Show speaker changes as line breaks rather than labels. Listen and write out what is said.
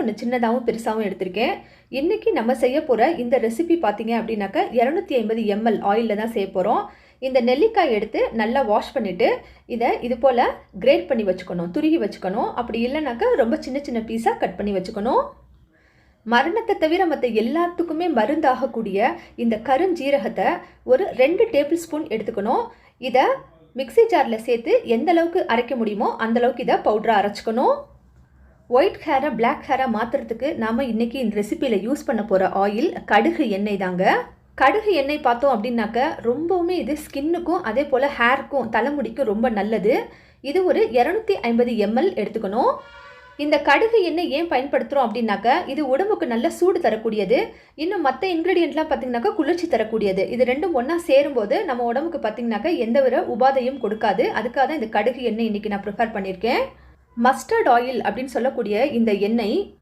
ஒன்று சின்னதாகவும் பெருசாகவும் எடுத்திருக்கேன். இன்றைக்கி நம்ம செய்ய போகிற இந்த ரெசிபி பார்த்தீங்க அப்படின்னாக்கா இரநூத்தி ஐம்பது எம்எல் ஆயிலில் தான் செய்ய போகிறோம் இந்த நெல்லிக்காய் எடுத்து நல்லா வாஷ் பண்ணிவிட்டு இதை இது போல் கிரேட் பண்ணி வச்சுக்கணும் துருகி வச்சுக்கணும். அப்படி இல்லைனாக்கா ரொம்ப சின்ன சின்ன பீஸாக கட் பண்ணி வச்சுக்கணும். மரணத்தை தவிர மற்ற எல்லாத்துக்குமே மருந்தாகக்கூடிய இந்த கருஞ்சீரகத்தை ஒரு ரெண்டு டேபிள் ஸ்பூன் எடுத்துக்கணும். இதை மிக்ஸி ஜாரில் சேர்த்து எந்த அளவுக்கு அரைக்க முடியுமோ அந்த அளவுக்கு இதை பவுடராக அரைச்சிக்கணும். ஒயிட் ஹேரை பிளாக் ஹேரை மாற்றுறதுக்கு நாம் இன்றைக்கி இந்த ரெசிப்பியில் யூஸ் பண்ண போகிற ஆயில் கடுகு எண்ணெய் தாங்க. கடுகு எண்ணெய் பார்த்தோம் அப்படின்னாக்க ரொம்பவுமே இது ஸ்கின்னுக்கும் அதே போல் ஹேர்க்கும் தலைமுடிக்கும் ரொம்ப நல்லது. இது ஒரு இரநூத்தி ஐம்பது எம்எல் எடுத்துக்கணும். இந்த கடுகு எண்ணெய் ஏன் பயன்படுத்துகிறோம் அப்படின்னாக்க இது உடம்புக்கு நல்ல சூடு தரக்கூடியது. இன்னும் மற்ற இன்க்ரீடியண்ட்லாம் பார்த்தீங்கன்னாக்கா குளிர்ச்சி தரக்கூடியது. இது ரெண்டும் ஒன்றா சேரும்போது நம்ம உடம்புக்கு பார்த்தீங்கன்னாக்கா எந்த ஒரு உபாதையும் கொடுக்காது. அதுக்காக தான் இந்த கடுகு எண்ணெய் இன்றைக்கி நான் ப்ரிஃபர் பண்ணியிருக்கேன். மஸ்டர்ட் ஆயில் அப்படின்னு சொல்லக்கூடிய இந்த எண்ணெய்